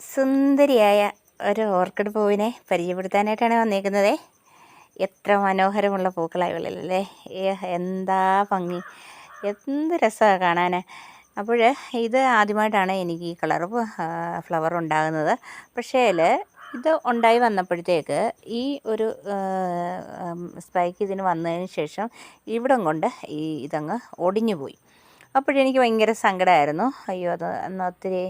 സുന്ദരിയായ ഒരു ഓർക്കിഡ് പൂവിനെ പരിചയപ്പെടുത്താനായിട്ടാണ് വന്നേക്കുന്നത്. എത്ര മനോഹരമുള്ള പൂക്കളായി വെള്ളല്ലേ എന്താ ഭംഗി. എന്ത് രസമാണ് കാണാൻ അപ്പോൾ ഇത് ആദ്യമായിട്ടാണ് എനിക്ക് ഈ കളർ ഫ്ലവർ ഉണ്ടാകുന്നത്. പക്ഷേ ഇത് ഉണ്ടായി വന്നപ്പോഴത്തേക്ക് ഈ ഒരു സ്പൈക്ക് ഇതിന് വന്നതിന് ശേഷം ഇവിടം കൊണ്ട് ഈ ഇതങ്ങ് ഒടിഞ്ഞു പോയി അപ്പോഴെനിക്ക് ഭയങ്കര സങ്കടമായിരുന്നു. അയ്യോ അത് അന്ന് ഒത്തിരി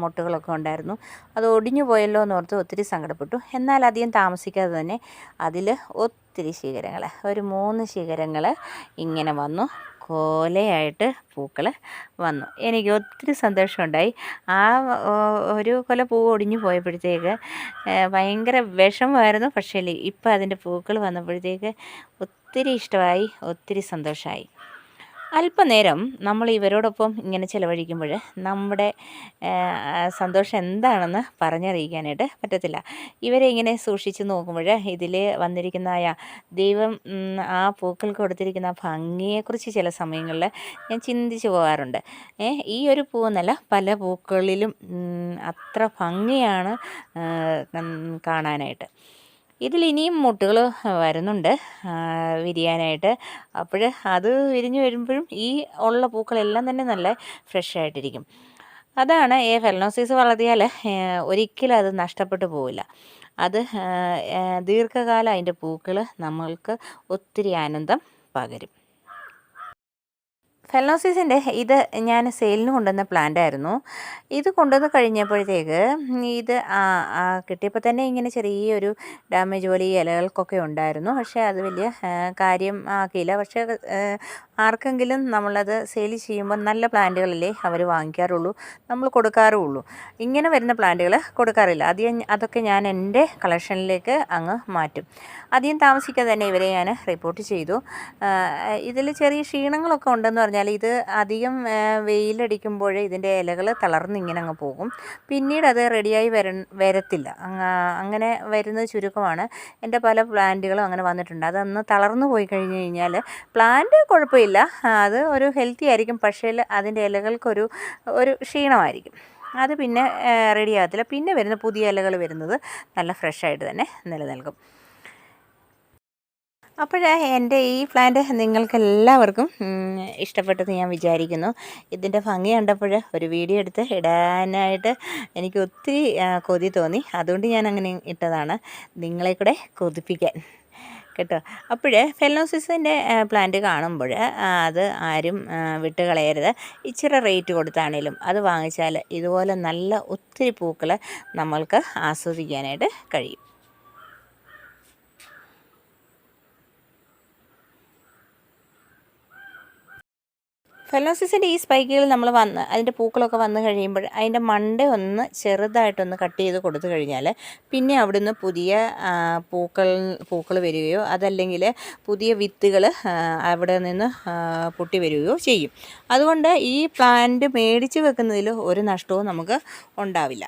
മുട്ടുകളൊക്കെ ഉണ്ടായിരുന്നു. അത് ഒടിഞ്ഞു പോയല്ലോ എന്ന് ഓർത്ത് ഒത്തിരി സങ്കടപ്പെട്ടു. എന്നാൽ അധികം താമസിക്കാതെ തന്നെ അതിൽ ഒത്തിരി ശിഖരങ്ങൾ ഒരു മൂന്ന് ശിഖരങ്ങൾ ഇങ്ങനെ വന്നു. കോലയായിട്ട് പൂക്കൾ വന്നു. എനിക്ക് ഒത്തിരി സന്തോഷമുണ്ടായി. ആ ഒരു കൊല പൂ ഒടിഞ്ഞു പോയപ്പോഴത്തേക്ക് ഭയങ്കര വിഷമമായിരുന്നു. പക്ഷേ ഇപ്പോൾ അതിന്റെ പൂക്കൾ വന്നപ്പോഴത്തേക്ക് ഒത്തിരി ഇഷ്ടമായി ഒത്തിരി സന്തോഷമായി അല്പനേരം നമ്മൾ ഇവരോടൊപ്പം ഇങ്ങനെ ചിലവഴിക്കുമ്പോൾ നമ്മുടെ സന്തോഷം എന്താണെന്ന് പറഞ്ഞറിയിക്കാനായിട്ട് പറ്റത്തില്ല. ഇവരെ ഇങ്ങനെ സൂക്ഷിച്ച് നോക്കുമ്പോൾ ഇതിൽ ആ ദൈവം ആ പൂക്കൾക്ക് കൊടുത്തിരിക്കുന്ന ഭംഗിയെക്കുറിച്ച് ചില സമയങ്ങളിൽ ഞാൻ ചിന്തിച്ചു പോകാറുണ്ട്. ഈ ഒരു പൂവെന്നല്ല പല പൂക്കളിലും അത്ര ഭംഗിയാണ് കാണാനായിട്ട്. ഇതിൽ ഇനിയും മുട്ടുകൾ വരുന്നുണ്ട് വിരിയാനായിട്ട്. അപ്പോൾ അത് വിരിഞ്ഞ് വരുമ്പോഴും ഈ ഉള്ള പൂക്കളെല്ലാം തന്നെ നല്ല ഫ്രഷ് ആയിട്ടിരിക്കും. അതാണ് ഈ ഫെലനോസീസ് വളർത്തിയാൽ ഒരിക്കലും അത് നഷ്ടപ്പെട്ടു പോവില്ല. അത് ദീർഘകാലം അതിന്റെ പൂക്കൾ നമ്മൾക്ക് ഒത്തിരി ആനന്ദം പകരും. ഫെലോസിസിന്റെ ഇത് ഞാൻ സെയിലിന് കൊണ്ടുവന്ന പ്ലാന്റ് ആയിരുന്നു. ഇത് കൊണ്ടുവന്ന് കഴിഞ്ഞപ്പോഴത്തേക്ക് ഇത് കിട്ടിയപ്പോൾ തന്നെ ഇങ്ങനെ ചെറിയൊരു ഡാമേജ് പോലെ ഈ ഇലകൾക്കൊക്കെ ഉണ്ടായിരുന്നു. പക്ഷേ അത് വലിയ കാര്യം ആക്കിയില്ല. പക്ഷേ ആർക്കെങ്കിലും നമ്മളത് സെയിൽ ചെയ്യുമ്പോൾ നല്ല പ്ലാന്റുകളല്ലേ അവർ വാങ്ങിക്കാറുള്ളൂ. നമ്മൾ കൊടുക്കാറുള്ളൂ. ഇങ്ങനെ വരുന്ന പ്ലാന്റുകൾ കൊടുക്കാറില്ല. ആദ്യം അതൊക്കെ ഞാൻ എന്റെ കളക്ഷനിലേക്ക് അങ്ങ് മാറ്റും. അധികം താമസിക്കാതെ തന്നെ ഇവരെ ഞാൻ റിപ്പോർട്ട് ചെയ്തു. ഇതിൽ ചെറിയ ക്ഷീണങ്ങളൊക്കെ ഉണ്ടെന്ന് പറഞ്ഞാൽ പറഞ്ഞാൽ ഇത് അധികം വെയിലടിക്കുമ്പോൾ ഇതിന്റെ ഇലകൾ തളർന്ന് ഇങ്ങനെ അങ്ങ് പോകും. പിന്നീട് അത് റെഡിയായി വര വരത്തില്ല. അങ്ങനെ വരുന്നത് ചുരുക്കമാണ്. എന്റെ പല പ്ലാന്റുകളും അങ്ങനെ വന്നിട്ടുണ്ട്. അതൊന്ന് തളർന്നു പോയി കഴിഞ്ഞ് കഴിഞ്ഞാൽ പ്ലാന്റ് കുഴപ്പമില്ല. അത് ഒരു ഹെൽത്തി ആയിരിക്കും. പക്ഷേ അതിന്റെ ഇലകൾക്കൊരു ഒരു ക്ഷീണമായിരിക്കും. അത് പിന്നെ റെഡി ആകത്തില്ല പിന്നെ വരുന്ന പുതിയ ഇലകൾ വരുന്നത് നല്ല ഫ്രഷായിട്ട് തന്നെ നിലനിൽക്കും. അപ്പോൾ എന്റെ ഈ പ്ലാന്റ് നിങ്ങൾക്ക് എല്ലാവർക്കും ഇഷ്ടപ്പെട്ടെന്ന് ഞാൻ വിചാരിക്കുന്നു. ഇതിന്റെ ഭംഗി കണ്ടപ്പോൾ ഒരു വീഡിയോ എടുത്ത് ഇടാനായിട്ട് എനിക്ക് ഒത്തിരി കൊതി തോന്നി. അതുകൊണ്ട് ഞാൻ അങ്ങനെ ഇട്ടതാണ്. നിങ്ങളെ കൂടെ കൊതിപ്പിക്കാൻ. കേട്ടോ? അപ്പോൾ ഫെലോസിസിന്റെ പ്ലാന്റ് കാണുമ്പോൾ അത് ആരും വിട്ട് കളയരുത് ഇച്ചിരി റേറ്റ് കൊടുത്താണേലും അത് വാങ്ങിച്ചാൽ ഇതുപോലെ നല്ല ഒത്തിരി പൂക്കൾ നമ്മൾക്ക് ആസ്വദിക്കാനായിട്ട് കഴിയും. ഫെലോസിസിന്റെ ഈ സ്പൈക്കുകൾ നമ്മൾ വന്ന് അതിന്റെ പൂക്കളൊക്കെ വന്നു കഴിയുമ്പോൾ അതിന്റെ മണ്ട ഒന്ന് ചെറുതായിട്ടൊന്ന് കട്ട് ചെയ്ത് കൊടുത്തു കഴിഞ്ഞാൽ പിന്നെ അവിടുന്ന് പുതിയ പൂക്കൾ പൂക്കൾ വരികയോ അതല്ലെങ്കിൽ പുതിയ വിത്തുകൾ അവിടെ നിന്ന് പൊട്ടി വരികയോ ചെയ്യും. അതുകൊണ്ട് ഈ പ്ലാന്റ് മേടിച്ച് വെക്കുന്നതിൽ ഒരു നഷ്ടവും നമുക്ക് ഉണ്ടാവില്ല.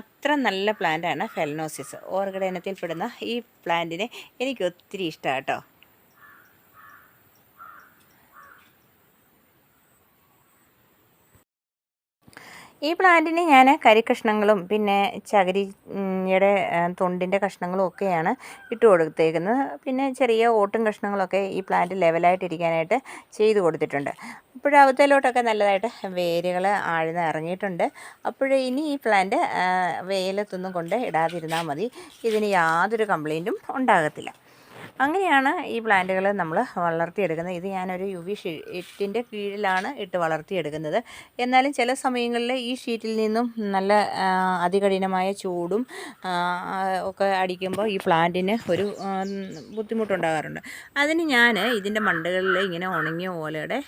അത്ര നല്ല പ്ലാന്റാണ് ഫെലനോസിസ് ഓർഗഡ് ഇനത്തിൽപ്പെടുന്ന ഈ പ്ലാന്റിനെ എനിക്ക് ഒത്തിരി ഇഷ്ടമാണ് കേട്ടോ. ഈ പ്ലാന്റിന് ഞാൻ കരിക്കഷ്ണങ്ങളും പിന്നെ ചകിരിയുടെ തൊണ്ടിന്റെ കഷ്ണങ്ങളും ഒക്കെയാണ് ഇട്ട് കൊടുത്തേക്കുന്നത്. പിന്നെ ചെറിയ ഓട്ടും കഷ്ണങ്ങളൊക്കെ ഈ പ്ലാന്റ് ലെവലായിട്ടിരിക്കാനായിട്ട് ചെയ്ത് കൊടുത്തിട്ടുണ്ട്. അപ്പോഴവത്തേലോട്ടൊക്കെ നല്ലതായിട്ട് വേരുകൾ ആഴ്ന്ന് ഇറങ്ങിയിട്ടുണ്ട് അപ്പോൾ ഇനി ഈ പ്ലാന്റ് വെയിലത്തൊന്നും കൊണ്ട് ഇടാതിരുന്നാൽ മതി. ഇതിന് യാതൊരു കംപ്ലൈന്റും ഉണ്ടാകത്തില്ല. അങ്ങനെയാണ് ഈ പ്ലാന്റുകൾ നമ്മൾ വളർത്തിയെടുക്കുന്നത്. ഇത് ഞാനൊരു യു വി ഷീറ്റിന്റെ കീഴിലാണ് ഇട്ട് വളർത്തിയെടുക്കുന്നത്. എന്നാലും ചില സമയങ്ങളിൽ ഈ ഷീറ്റിൽ നിന്നും നല്ല അതികഠിനമായ ചൂടും ഒക്കെ അടിക്കുമ്പോൾ ഈ പ്ലാന്റിന് ഒരു ബുദ്ധിമുട്ടുണ്ടാകാറുണ്ട്. അതിന് ഞാൻ ഇതിന്റെ മണ്ടകളിൽ ഇങ്ങനെ ഉണങ്ങിയ ഓലയുടെ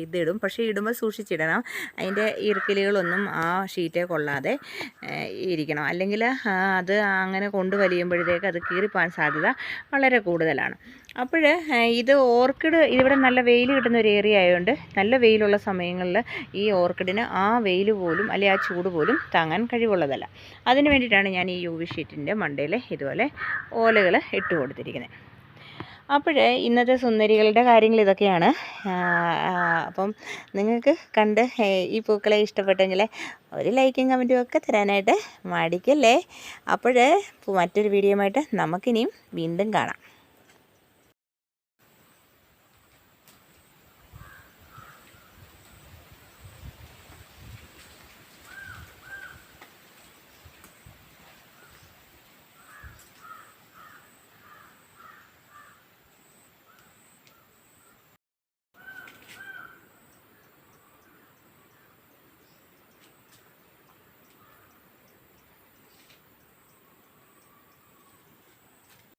ഇതിടും. പക്ഷേ ഇടുമ്പോൾ സൂക്ഷിച്ചിടണം. അതിന്റെ ഇറുക്കിലുകളൊന്നും ആ ഷീറ്റെ കൊള്ളാതെ ഇരിക്കണം. അല്ലെങ്കിൽ അത് അങ്ങനെ കൊണ്ടുവലിയുമ്പോഴത്തേക്ക് അത് കീറിപ്പോകാൻ സാധ്യത വളരെ കൂടുതലാണ്. അപ്പോൾ ഇത് ഓർക്കിഡ് ഇവിടെ നല്ല വെയിൽ കിട്ടുന്ന ഒരു ഏരിയ ആയതുകൊണ്ട് നല്ല വെയിലുള്ള സമയങ്ങളിൽ ഈ ഓർക്കിഡിന് ആ വെയിൽ പോലും അല്ലെങ്കിൽ ആ ചൂട് പോലും താങ്ങാൻ കഴിവുള്ളതല്ല. അതിന് വേണ്ടിയിട്ടാണ് ഞാൻ ഈ യു വി ഷീറ്റിന്റെ മണ്ടയിൽ ഇതുപോലെ ഓലകൾ ഇട്ട് കൊടുത്തിരിക്കുന്നത്. അപ്പോൾ ഇന്നത്തെ സുന്ദരികളുടെ കാര്യങ്ങൾ ഇതൊക്കെയാണ്. അപ്പം നിങ്ങൾക്ക് കണ്ട് ഈ പൂക്കളെ ഇഷ്ടപ്പെട്ടെങ്കിൽ ഒരു ലൈക്കും കമന്റും ഒക്കെ തരാനായിട്ട് മടിക്കല്ലേ? അപ്പോൾ മറ്റൊരു വീഡിയോ ആയിട്ട് നമുക്കിനിയും വീണ്ടും കാണാം.